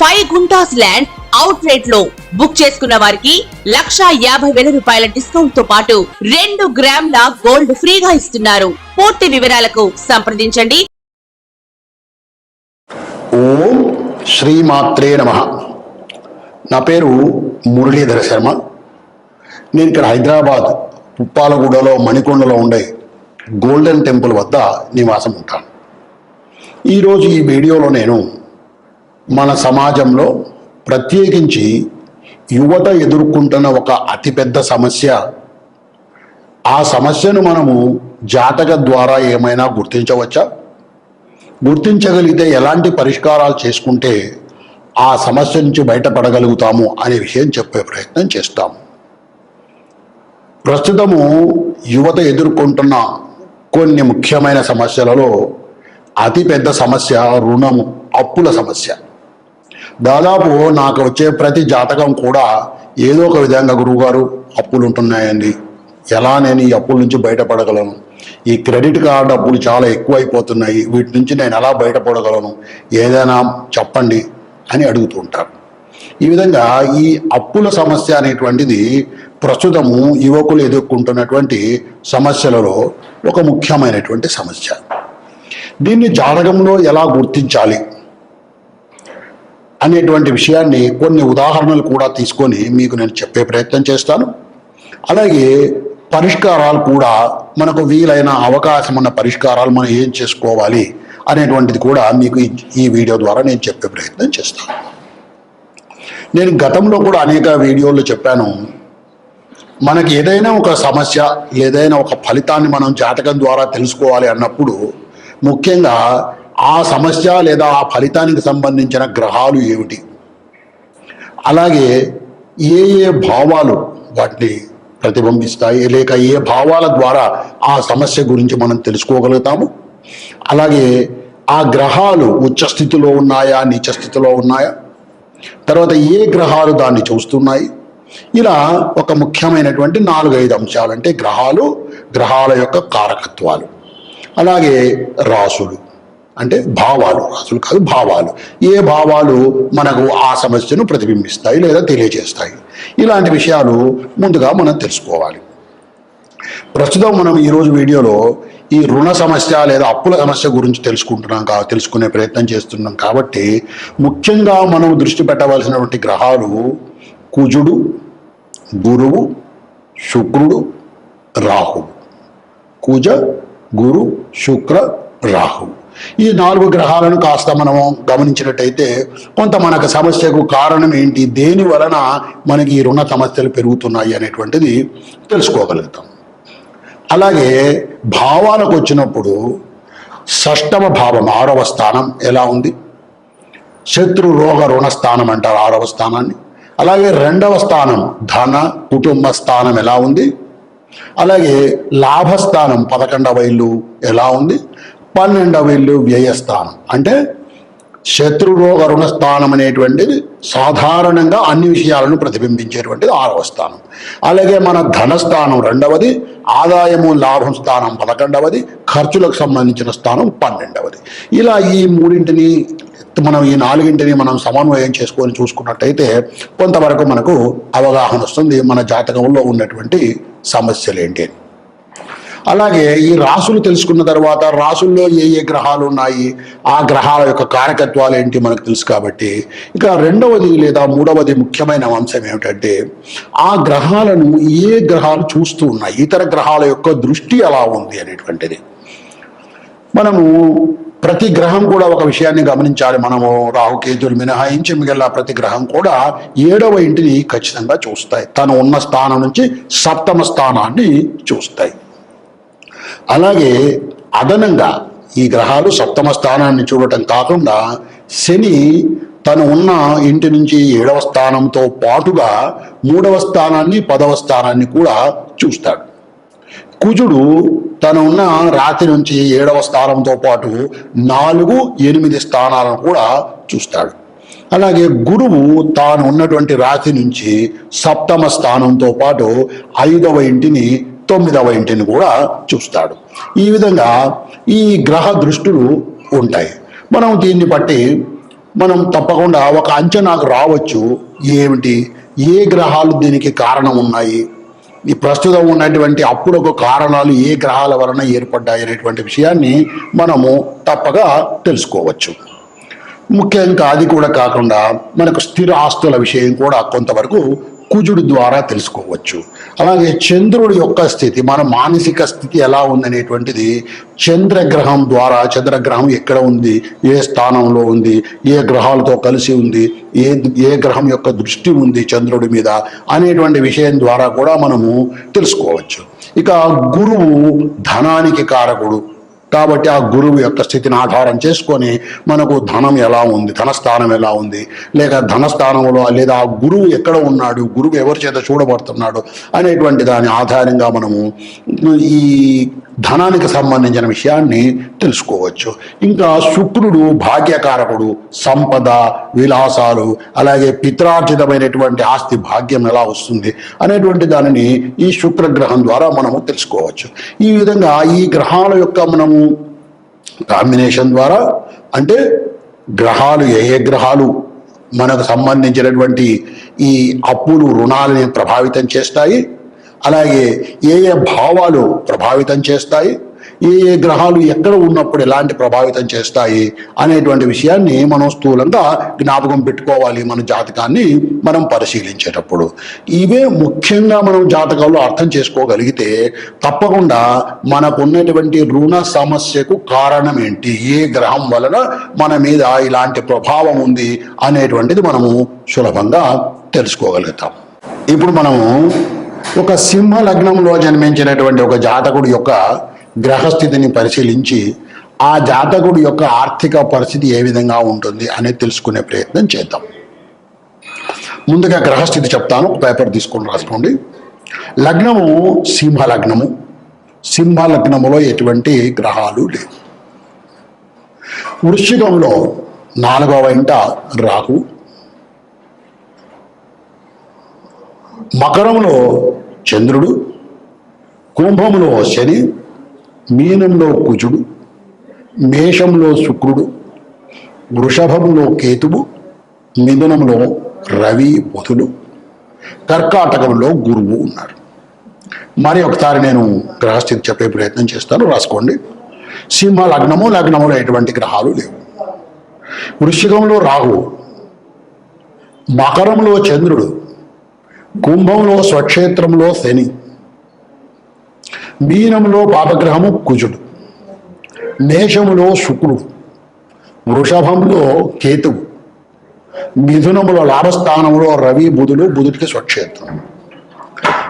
Five guntas land out రేట్లో book చేసుకున్న వారికి లక్షా యాభై వేల రూపాయల డిస్కౌంట్తో పాటు రెండు గ్రాముల గోల్డ్ ఫ్రీగా ఇస్తున్నారు. పూర్తి వివరాలకు సంప్రదించండి. ఓం శ్రీమాత్రే నమ. నా పేరు మురళీధర శర్మ. నేను ఇక్కడ హైదరాబాద్ పుప్పాలగూడలో మణికొండలో ఉండే గోల్డెన్ టెంపుల్ వద్ద నివాసం ఉంటాను. ఈరోజు ఈ వీడియోలో నేను మన సమాజంలో ప్రత్యేకించి యువత ఎదుర్కొంటున్న ఒక అతిపెద్ద సమస్య. ఆ సమస్యను మనము జాతక ద్వారా ఏమైనా గుర్తించవచ్చా? గుర్తించగలిగితే ఎలాంటి పరిష్కారాలు చేసుకుంటే ఆ సమస్య నుంచి బయటపడగలుగుతాము అనే విషయం చెప్పే ప్రయత్నం చేస్తాం. ప్రస్తుతము యువత ఎదుర్కొంటున్న కొన్ని ముఖ్యమైన సమస్యలలో అతిపెద్ద సమస్య రుణము అప్పుల సమస్య. దాదాపు నాకు వచ్చే ప్రతి జాతకం కూడా ఏదో ఒక విధంగా గురువుగారు అప్పులు ఉంటున్నాయండి ఎలా నేను ఈ అప్పుల నుంచి బయటపడగలను? ఈ క్రెడిట్ కార్డ్ అప్పులు చాలా ఎక్కువైపోతున్నాయి. వీటి నుంచి నేను ఎలా బయటపడగలను? ఏదైనా చెప్పండి అని అడుగుతూ ఉంటారు. ఈ విధంగా ఈ అప్పుల సమస్య అనేటువంటిది ప్రస్తుతము యువకులు ఎదుర్కొంటున్నటువంటి సమస్యలలో ఒక ముఖ్యమైనటువంటి సమస్య. దీన్ని జాతకంలో ఎలా గుర్తించాలి? అనేటువంటి విషయాన్ని కొన్ని ఉదాహరణలు కూడా తీసుకొని మీకు నేను చెప్పే ప్రయత్నం చేస్తాను. అలాగే పరిష్కారాలు కూడా మనకు వీలైన అవకాశం ఉన్న పరిష్కారాలు మనం ఏం చేసుకోవాలి అనేటువంటిది కూడా మీకు ఈ- ఈ వీడియో ద్వారా నేను చెప్పే ప్రయత్నం చేస్తాను. నేను గతంలో కూడా అనేక వీడియోల్లో చెప్పాను. మనకి ఏదైనా ఒక సమస్య ఏదైనా ఒక ఫలితాన్ని మనం జాతకం ద్వారా తెలుసుకోవాలి అన్నప్పుడు ముఖ్యంగా ఆ సమస్య లేదా ఆ ఫలితానికి సంబంధించిన గ్రహాలు ఏమిటి? అలాగే ఏ ఏ భావాలు వాటిని ప్రతిబింబిస్తాయి? లేక ఏ భావాల ద్వారా ఆ సమస్య గురించి మనం తెలుసుకోగలుగుతాము? అలాగే ఆ గ్రహాలు ఉచ్చ స్థితిలో ఉన్నాయా? నీచ స్థితిలో ఉన్నాయా? తర్వాత ఏ గ్రహాలు దాన్ని చూస్తున్నాయి? ఇలా ఒక ముఖ్యమైనటువంటి నాలుగైదు అంశాలు. అంటే గ్రహాలు గ్రహాల యొక్క కారకత్వాలు. అలాగే రాసులు. అంటే భావాలు రాసులు కాదు భావాలు. ఏ భావాలు మనకు ఆ సమస్యను ప్రతిబింబిస్తాయి లేదా తెలియజేస్తాయి? ఇలాంటి విషయాలు ముందుగా మనం తెలుసుకోవాలి. ప్రస్తుతం మనం ఈరోజు వీడియోలో ఈ రుణ సమస్య లేదా అప్పుల సమస్య గురించి తెలుసుకుంటున్నాం కా తెలుసుకునే ప్రయత్నం చేస్తున్నాం కాబట్టి ముఖ్యంగా మనం దృష్టి పెట్టవలసినటువంటి గ్రహాలు కుజుడు గురువు శుక్రుడు రాహు కుజ గురు శుక్ర రాహు ఈ నాలుగు గ్రహాలను కాస్త మనము గమనించినట్టయితే కొంత మనకు సమస్యకు కారణం ఏంటి? దేని వలన మనకి ఈ రుణ సమస్యలు పెరుగుతున్నాయి అనేటువంటిది తెలుసుకోగలుగుతాం. అలాగే భావాలకు వచ్చినప్పుడు షష్టమ భావం ఆరవ స్థానం ఎలా ఉంది? శత్రు రోగ రుణ స్థానం అంటారు ఆరవ స్థానాన్ని. అలాగే రెండవ స్థానం ధన కుటుంబ స్థానం ఎలా ఉంది? అలాగే లాభస్థానం పదకొండవ ఇల్లు ఎలా ఉంది? పన్నెండవ ఇల్లు వ్యయస్థానం. అంటే శత్రురోగ రుణస్థానం అనేటువంటిది సాధారణంగా అన్ని విషయాలను ప్రతిబింబించేటువంటిది ఆరవ స్థానం. అలాగే మన ధనస్థానం రెండవది ఆదాయము లాభం స్థానం పదకొండవది ఖర్చులకు సంబంధించిన స్థానం పన్నెండవది. ఇలా ఈ మూడింటిని మనం ఈ నాలుగింటిని మనం సమన్వయం చేసుకొని చూసుకున్నట్టయితే కొంతవరకు మనకు అవగాహన వస్తుంది మన జాతకంలో ఉన్నటువంటి సమస్యలు ఏంటి అని. అలాగే ఈ రాసులు తెలుసుకున్న తర్వాత రాసుల్లో ఏ ఏ గ్రహాలు ఉన్నాయి ఆ గ్రహాల యొక్క కారకత్వాలు ఏంటి మనకు తెలుసు కాబట్టి. ఇక రెండవది లేదా మూడవది ముఖ్యమైన అంశం ఏమిటంటే ఆ గ్రహాలను ఏ గ్రహాలు చూస్తూ ఉన్నాయి ఇతర గ్రహాల యొక్క దృష్టి ఎలా ఉంది అనేటువంటిది. మనము ప్రతి గ్రహం కూడా ఒక విషయాన్ని గమనించాలి. మనము రాహుకేతులు మినహాయించి మిగిలిన ప్రతి గ్రహం కూడా ఏడవ ఇంటిని ఖచ్చితంగా చూస్తాయి. తను ఉన్న స్థానం నుంచి సప్తమ స్థానాన్ని చూస్తాయి. అలాగే అదనంగా ఈ గ్రహాలు సప్తమ స్థానాన్ని చూడటం కాకుండా శని తను ఉన్న ఇంటి నుంచి ఏడవ స్థానంతో పాటుగా మూడవ స్థానాన్ని పదవ స్థానాన్ని కూడా చూస్తాడు. కుజుడు తను ఉన్న రాత్రి నుంచి ఏడవ స్థానంతో పాటు నాలుగు ఎనిమిది స్థానాలను కూడా చూస్తాడు. అలాగే గురువు తాను ఉన్నటువంటి రాతి నుంచి సప్తమ స్థానంతో పాటు ఐదవ ఇంటిని తొమ్మిదవ ఇంటిని కూడా చూస్తాడు. ఈ విధంగా ఈ గ్రహ దృష్టులు ఉంటాయి. మనం దీన్ని బట్టి మనం తప్పకుండా ఒక అంచనాకు రావచ్చు. ఏమిటి? ఏ గ్రహాలు దీనికి కారణం ఉన్నాయి? ఈ ప్రస్తుతం ఉన్నటువంటి అప్పుడొక కారణాలు ఏ గ్రహాల వలన ఏర్పడ్డాయి అనేటువంటి విషయాన్ని మనము తప్పగా తెలుసుకోవచ్చు. ముఖ్యంగా అది కూడా కాకుండా మనకు స్థిర ఆస్తుల విషయం కూడా కొంతవరకు కుజుడు ద్వారా తెలుసుకోవచ్చు. అలాగే చంద్రుడి యొక్క స్థితి మన మానసిక స్థితి ఎలా ఉందనేటువంటిది చంద్రగ్రహం ద్వారా చంద్రగ్రహం ఎక్కడ ఉంది ఏ స్థానంలో ఉంది ఏ గ్రహాలతో కలిసి ఉంది ఏ ఏ గ్రహం యొక్క దృష్టి ఉంది చంద్రుడి మీద అనేటువంటి విషయం ద్వారా కూడా మనము తెలుసుకోవచ్చు. ఇక గురువు ధనానికి కారకుడు. కాబట్టి ఆ గురువు యొక్క స్థితిని ఆధారం చేసుకొని మనకు ధనం ఎలా ఉంది ధనస్థానం ఎలా ఉంది లేక ధనస్థానంలో లేదా ఆ గురువు ఎక్కడ ఉన్నాడు గురువు ఎవరి చేత చూడబడుతున్నాడు అనేటువంటి దాని ఆధారంగా మనము ఈ ధనానికి సంబంధించిన విషయాన్ని తెలుసుకోవచ్చు. ఇంకా శుక్రుడు భాగ్యకారకుడు సంపద విలాసాలు అలాగే పిత్రార్జితమైనటువంటి ఆస్తి భాగ్యం ఎలా వస్తుంది అనేటువంటి దానిని ఈ శుక్రగ్రహం ద్వారా మనము తెలుసుకోవచ్చు. ఈ విధంగా ఈ గ్రహాల యొక్క మనము కాంబినేషన్ ద్వారా అంటే గ్రహాలు ఏ ఏ గ్రహాలు మనకు సంబంధించినటువంటి ఈ అప్పులు రుణాలని ప్రభావితం చేస్తాయి. అలాగే ఏ ఏ భావాలు ప్రభావితం చేస్తాయి? ఏ ఏ గ్రహాలు ఎక్కడ ఉన్నప్పుడు ఎలాంటి ప్రభావితం చేస్తాయి? అనేటువంటి విషయాన్ని మనం స్థూలంగా జ్ఞాపకం పెట్టుకోవాలి మన జాతకాన్ని మనం పరిశీలించేటప్పుడు. ఇవే ముఖ్యంగా మనం జాతకాల్లో అర్థం చేసుకోగలిగితే తప్పకుండా మనకున్నటువంటి రుణ సమస్యకు కారణం ఏంటి? ఏ గ్రహం వలన మన మీద ఇలాంటి ప్రభావం ఉంది? అనేటువంటిది మనము సులభంగా తెలుసుకోగలుగుతాం. ఇప్పుడు మనము ఒక సింహ లగ్నంలో జన్మించినటువంటి ఒక జాతకుడు యొక్క గ్రహస్థితిని పరిశీలించి ఆ జాతకుడు యొక్క ఆర్థిక పరిస్థితి ఏ విధంగా ఉంటుంది అనేది తెలుసుకునే ప్రయత్నం చేద్దాం. ముందుగా గ్రహస్థితి చెప్తాను పేపర్ తీసుకొని రాసుకోండి. లగ్నము సింహ లగ్నము సింహ లగ్నములో ఎటువంటి గ్రహాలు లేవు. వృశ్చికంలో నాలుగవ ఇంట రాహు మకరంలో చంద్రుడు కుంభంలో శని మీనంలో కుజుడు మేషంలో శుక్రుడు వృషభంలో కేతువు మిథునంలో రవి బుధుడు కర్కాటకంలో గురువు ఉన్నారు. మరి ఒకసారి నేను గ్రహస్థితి చెప్పే ప్రయత్నం చేస్తాను రాసుకోండి. సింహ లగ్నము లగ్నములో ఎటువంటి గ్రహాలు లేవు. వృశ్చికంలో రాహు మకరంలో చంద్రుడు కుంభంలో స్వక్షేత్రంలో శని. మీనంలో పాపగ్రహము కుజుడు. మేషములో శుక్రుడు. వృషభంలో కేతువు. మిథునములో లాభస్థానంలో రవి బుధుడు బుధుడికి స్వక్షేత్రం.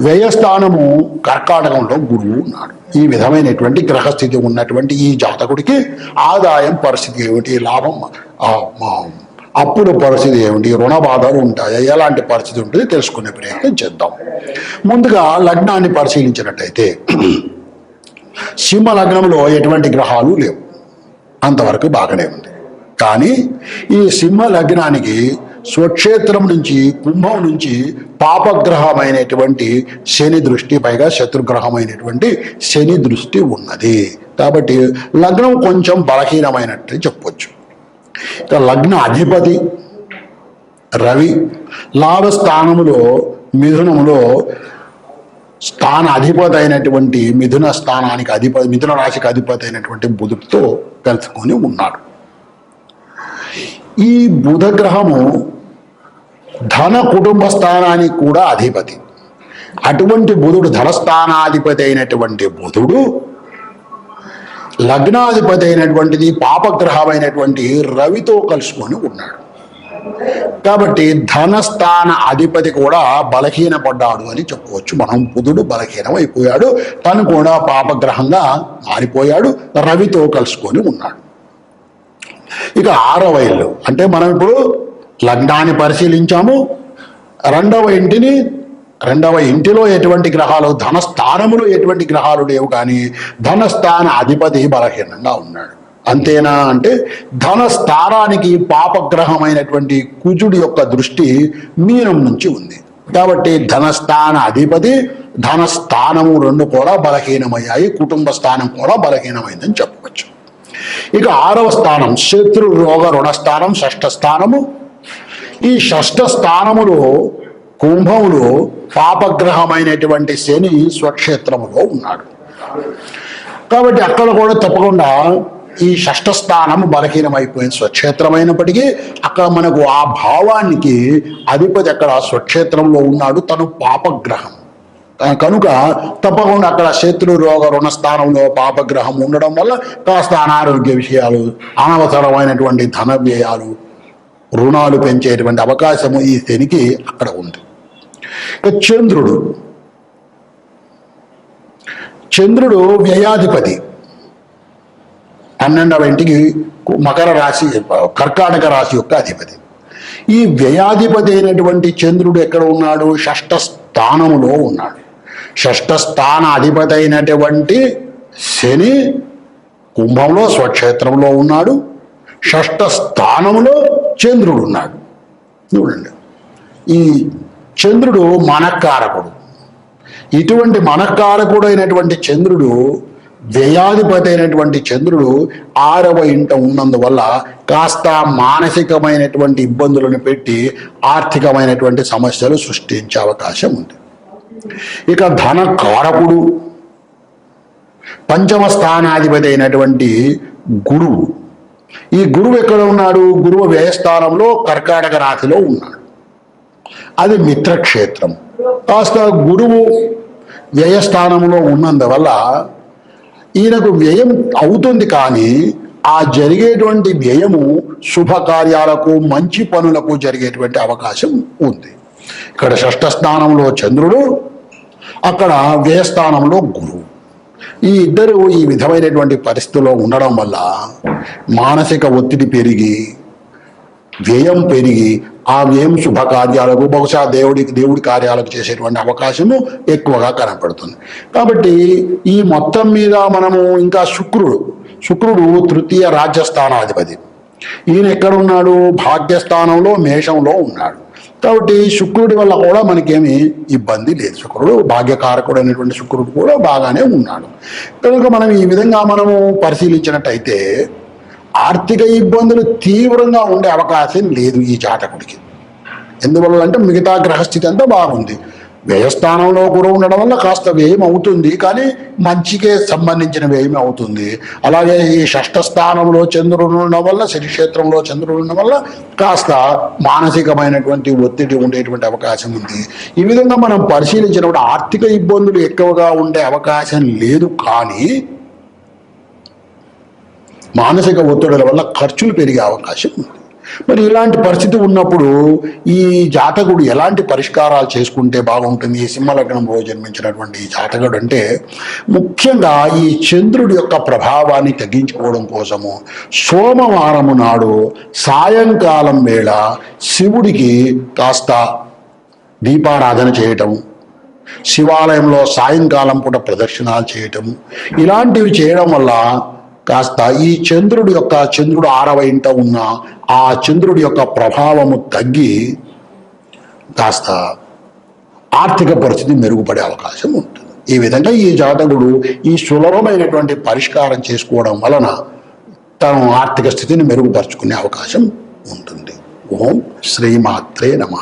వ్యయస్థానము కర్కాటకంలో గురువు ఉన్నాడు. ఈ విధమైనటువంటి గ్రహస్థితి ఉన్నటువంటి ఈ జాతకుడికి ఆదాయం పరిస్థితి ఏమిటి? లాభం. అప్పుల పరిస్థితి ఏమిటి? రుణ బాధలు ఉంటాయా? ఎలాంటి పరిస్థితి ఉంటుంది? తెలుసుకునే ప్రయత్నం చేద్దాం. ముందుగా లగ్నాన్ని పరిశీలించినట్టయితే సింహ లగ్నంలో ఎటువంటి గ్రహాలు లేవు. అంతవరకు బాగానే ఉంది. కానీ ఈ సింహ లగ్నానికి స్వక్షేత్రం నుంచి కుంభం నుంచి పాపగ్రహమైనటువంటి శని దృష్టి పైగా శత్రుగ్రహమైనటువంటి శని దృష్టి ఉన్నది. కాబట్టి లగ్నం కొంచెం బలహీనమైనట్టు చెప్పొచ్చు. ఇక లగ్న అధిపతి రవి లాభ స్థానములో మిథునములో స్థాన అధిపతి అయినటువంటి మిథున స్థానానికి అధిపతి మిథున రాశికి అధిపతి అయినటువంటి బుధుడితో కలుసుకొని ఉన్నాడు. ఈ బుధ గ్రహము ధన కుటుంబ స్థానానికి కూడా అధిపతి. అటువంటి బుధుడు ధనస్థానాధిపతి అయినటువంటి బుధుడు లగ్నాధిపతి అయినటువంటిది పాపగ్రహమైనటువంటి రవితో కలుసుకొని ఉన్నాడు. కాబట్టి ధనస్థాన అధిపతి కూడా బలహీనపడ్డాడు అని చెప్పవచ్చు మనం బుధుడు బలహీనం అయిపోయాడు తను కూడా పాపగ్రహంగా మారిపోయాడు. రవితో కలుసుకొని ఉన్నాడు. ఇక ఆరవ ఇల్లు అంటే మనం ఇప్పుడు లగ్నాన్ని పరిశీలించాము. రెండవ ఇంటిని రెండవ ఇంటిలో ఎటువంటి గ్రహాలు ధనస్థానములో ఎటువంటి గ్రహాలు లేవు కానీ ధనస్థాన అధిపతి బలహీనంగా ఉన్నాడు. అంతేనా అంటే ధనస్థానానికి పాపగ్రహమైనటువంటి కుజుడి యొక్క దృష్టి మీనం నుంచి ఉంది. కాబట్టి ధనస్థాన అధిపతి ధనస్థానము రెండు కూడా బలహీనమయ్యాయి కుటుంబ స్థానం కూడా బలహీనమైందని చెప్పవచ్చు. ఇక ఆరవ స్థానం శత్రు రోగ రుణస్థానం షష్ఠ స్థానము. ఈ షష్ఠ స్థానములో కుంభములో పాపగ్రహమైనటువంటి శని స్వక్షేత్రములో ఉన్నాడు. కాబట్టి అక్కడ కూడా తప్పకుండా ఈ షష్ఠ స్థానం బలహీనమైపోయింది. స్వక్షేత్రమైనప్పటికీ అక్కడ మనకు ఆ భావానికి అధిపతి అక్కడ స్వక్షేత్రంలో ఉన్నాడు. తను పాపగ్రహం. కనుక తప్పకుండా అక్కడ శత్రు రోగ రుణ స్థానంలో పాపగ్రహం ఉండడం వల్ల కాస్త అనారోగ్య విషయాలు అనవసరమైనటువంటి ధన వ్యయాలు రుణాలు పెంచేటువంటి అవకాశము ఈ శనికి అక్కడ ఉంది. చంద్రుడు. చంద్రుడు వ్యయాధిపతి. పన్నెండవ ఇంటికి మకర రాశి కర్కాటక రాశి యొక్క అధిపతి. ఈ వ్యయాధిపతి అయినటువంటి చంద్రుడు ఎక్కడ ఉన్నాడు? షష్ఠ స్థానములో ఉన్నాడు. షష్ఠ స్థాన అధిపతి అయినటువంటి శని కుంభంలో స్వక్షేత్రంలో ఉన్నాడు. షష్ఠ స్థానములో చంద్రుడు ఉన్నాడు. చూడండి. ఈ చంద్రుడు మనకారకుడు. ఇటువంటి మనకారకుడు అయినటువంటి చంద్రుడు వ్యయాధిపతి అయినటువంటి చంద్రుడు ఆరవ ఇంట ఉన్నందువల్ల కాస్త మానసికమైనటువంటి ఇబ్బందులను పెట్టి ఆర్థికమైనటువంటి సమస్యలు సృష్టించే అవకాశం ఉంది. ఇక ధన కారకుడు పంచమ స్థానాధిపతి అయినటువంటి గురువు. ఈ గురువు ఎక్కడ ఉన్నాడు? గురువు వ్యయస్థానంలో కర్కాటక రాశిలో ఉన్నాడు. అది మిత్రక్షేత్రం. కాస్త గురువు వ్యయస్థానంలో ఉన్నందువల్ల ఈయనకు వ్యయం అవుతుంది కానీ ఆ జరిగేటువంటి వ్యయము శుభకార్యాలకు మంచి పనులకు జరిగేటువంటి అవకాశం ఉంది. ఇక్కడ షష్ఠ స్థానంలో చంద్రుడు అక్కడ వ్యయస్థానంలో గురువు. ఈ ఇద్దరు ఈ విధమైనటువంటి పరిస్థితిలో ఉండడం వల్ల మానసిక ఒత్తిడి పెరిగి వ్యయం పెరిగి ఆ వ్యయం శుభకార్యాలకు బహుశా దేవుడికి దేవుడి కార్యాలకు చేసేటువంటి అవకాశము ఎక్కువగా కనపడుతుంది. కాబట్టి ఈ మొత్తం మీద మనము ఇంకా శుక్రుడు శుక్రుడు తృతీయ రాజ్యస్థానాధిపతి. ఈయన ఎక్కడున్నాడు? భాగ్యస్థానంలో మేషంలో ఉన్నాడు. కాబట్టి శుక్రుడి వల్ల కూడా మనకేమి ఇబ్బంది లేదు. శుక్రుడు భాగ్యకారకుడు అనేటువంటి శుక్రుడు కూడా బాగానే ఉన్నాడు. కనుక మనం ఈ విధంగా మనము పరిశీలించినట్టయితే ఆర్థిక ఇబ్బందులు తీవ్రంగా ఉండే అవకాశం లేదు ఈ జాతకుడికి. ఎందువల్ల అంటే మిగతా గ్రహస్థితి అంతా బాగుంది. వ్యయస్థానంలో గురువు ఉండడం వల్ల కాస్త వ్యయం అవుతుంది కానీ మంచికే సంబంధించిన వ్యయం అవుతుంది. అలాగే ఈ షష్ఠ స్థానంలో చంద్రుడు ఉండడం వల్ల శనిక్షేత్రంలో చంద్రుడు ఉండడం వల్ల కాస్త మానసికమైనటువంటి ఒత్తిడి ఉండేటువంటి అవకాశం ఉంది. ఈ విధంగా మనం పరిశీలించినప్పుడు ఆర్థిక ఇబ్బందులు ఎక్కువగా ఉండే అవకాశం లేదు కానీ మానసిక ఒత్తిడుల వల్ల ఖర్చులు పెరిగే అవకాశం ఉంది. మరి ఇలాంటి పరిస్థితి ఉన్నప్పుడు ఈ జాతకుడు ఎలాంటి పరిష్కారాలు చేసుకుంటే బాగుంటుంది? ఈ సింహలగ్నంలో జన్మించినటువంటి ఈ జాతకుడు అంటే ముఖ్యంగా ఈ చంద్రుడి యొక్క ప్రభావాన్ని తగ్గించుకోవడం కోసము సోమవారము నాడు సాయంకాలం వేళ శివుడికి కాస్త దీపారాధన చేయటం శివాలయంలో సాయంకాలం పూట ప్రదక్షిణాలు చేయటం ఇలాంటివి చేయడం వల్ల కాస్త ఈ చంద్రుడి యొక్క చంద్రుడు ఆరవ ఇంట ఉన్న ఆ చంద్రుడి యొక్క ప్రభావము తగ్గి కాస్త ఆర్థిక పరిస్థితి మెరుగుపడే అవకాశం ఉంటుంది. ఈ విధంగా ఈ జాతకుడు ఈ సులభమైనటువంటి పరిష్కారం చేసుకోవడం వలన తను ఆర్థిక స్థితిని మెరుగుపరుచుకునే అవకాశం ఉంటుంది. ఓం శ్రీమాత్రే నమ.